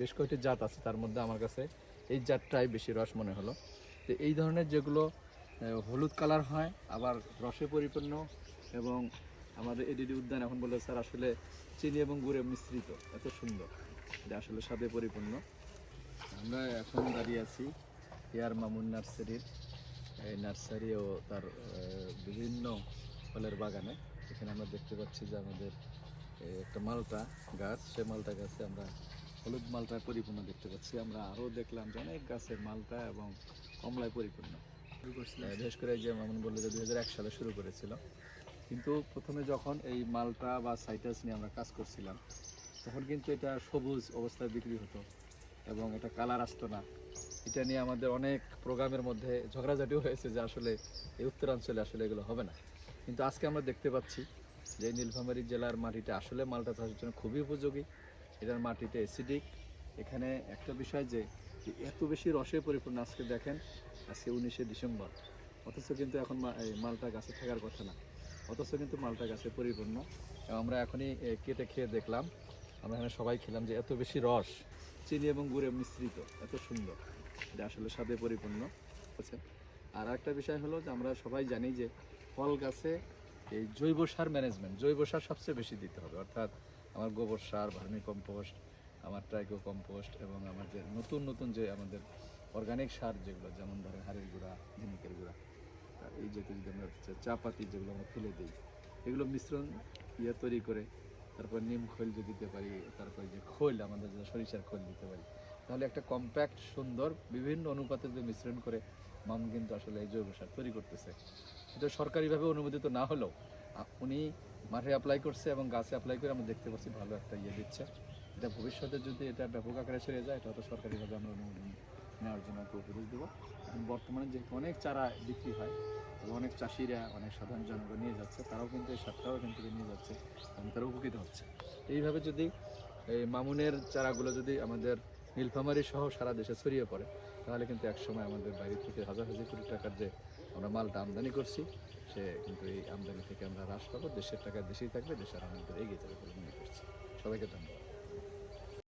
বেশ কয়েকটি জাত আছে তার মধ্যে আমার কাছে। এই জাতটাই বেশি রস মনে হলো। তো এই ধরনের যেগুলো হলুদ কালার হয়, আবার রসে পরিপূর্ণ এবং আমাদের এডিডি উদ্যান এখন বলে স্যার আসলে চিনি এবং গুড়ে মিশ্রিত, এত সুন্দর। এটা আসলে স্বাদে পরিপূর্ণ। আমরা এখন দাঁড়িয়ে আছি এয়ার মামুন নার্সারির। এই নার্সারি ও তার বিভিন্ন ফলের বাগানে। এখানে আমরা দেখতে পাচ্ছি যে আমাদের একটা মালটা গাছ, সে মালটা গাছে আমরা হলুদ মালটায় পরিপূর্ণ দেখতে পাচ্ছি। আমরা আরও দেখলাম যে অনেক গাছে মালটা এবং কমলায় পরিপূর্ণ। আহ, বিশেষ করে যে মামুন বলল যে দু হাজার এক সালে শুরু করেছিল। কিন্তু প্রথমে যখন এই মালটা বা সাইটাস নিয়ে আমরা কাজ করছিলাম তখন কিন্তু এটা সবুজ অবস্থায় বিক্রি হতো এবং এটা কালার আসতো না। এটা নিয়ে আমাদের অনেক প্রোগ্রামের মধ্যে ঝগড়াঝাটিও হয়েছে যে আসলে এই উত্তরাঞ্চলে আসলে এগুলো হবে না। কিন্তু আজকে আমরা দেখতে পাচ্ছি যে নীলফামারী জেলার মাটিটা আসলে মালটা চাষের জন্য খুবই উপযোগী। এটার মাটিতে অ্যাসিডিক এখানে একটা বিষয় যে এত বেশি রসে পরিপূর্ণ আজকে দেখেন, আজকে উনিশে ডিসেম্বর। অথচ কিন্তু এখন মালটা গাছে থাকার কথা না। অথচ কিন্তু মালটা গাছে পরিপূর্ণ। আমরা এখনই কেটে খেয়ে দেখলাম। আমরা এখানে সবাই খেলাম যে এত বেশি রস। চিনি এবং গুড়ে মিশ্রিত, এত সুন্দর। এটা আসলে স্বাদে পরিপূর্ণ আছে আর একটা বিষয় হলো যে, আমরা সবাই জানি যে, ফল গাছে এই জৈব সার ম্যানেজমেন্ট জৈব সার সবচেয়ে বেশি দিতে হবে। অর্থাৎ আমার গোবর সার, ভার্মি কম্পোস্ট, আমার ট্রাইকো কম্পোস্ট এবং আমার যে নতুন নতুন যে আমাদের অর্গানিক সার যেগুলো, যেমন ধরেন হাড়ের গুঁড়া, ঝিনুকের গুঁড়া এই জাতীয় যদি আমরা চা- পাতি যেগুলো আমরা ফেলে দিই, এগুলো মিশ্রণ ইয়ে তৈরি করে তারপর নিম খৈল যদি দিতে পারি, তারপর যে খৈল, আমাদের যে সরিষার খৈল দিতে পারি, তাহলে একটা কম্প্যাক্ট সুন্দর, বিভিন্ন অনুপাতে যদি মিশ্রণ করে, মাম কিন্তু আসলে এই জৈব সার তৈরি করতেছে। এটা সরকারিভাবে অনুমোদিত না হলেও উনি মাঠে অ্যাপ্লাই করছে এবং গাছে অ্যাপ্লাই করে আমরা দেখতে পাচ্ছি ভালো একটা ইয়ে দিচ্ছে। এটা ভবিষ্যতে যদি এটা ব্যাপক আকারে ছড়িয়ে যায়, এটা হয়তো সরকারিভাবে আমরা অনুমোদন নেওয়ার জন্য একটা উপদেশ দেবো। বর্তমানে যেহেতু অনেক চারা বিক্রি হয়, এবং অনেক চাষিরা, অনেক সাধারণ জনগণ নিয়ে যাচ্ছে, তারাও কিন্তু এই সারটাও এখান থেকে নিয়ে যাচ্ছে এবং তারা উপকৃত হচ্ছে। এইভাবে যদি এই মামুনের চারাগুলো যদি আমাদের নীলফামারী সহ সারা দেশে ছড়িয়ে পড়ে। তাহলে কিন্তু একসময় আমাদের বাইরে থেকে হাজার হাজার কোটি টাকার যে আমরা মালটা আমদানি করছি, সে কিন্তু এই আমদানি থেকে আমরা হ্রাস পাবো। দেশের টাকা দেশেই থাকবে, দেশের আমাদের এগিয়ে যাবে বলে মনে করছি। সবাইকে ধন্যবাদ।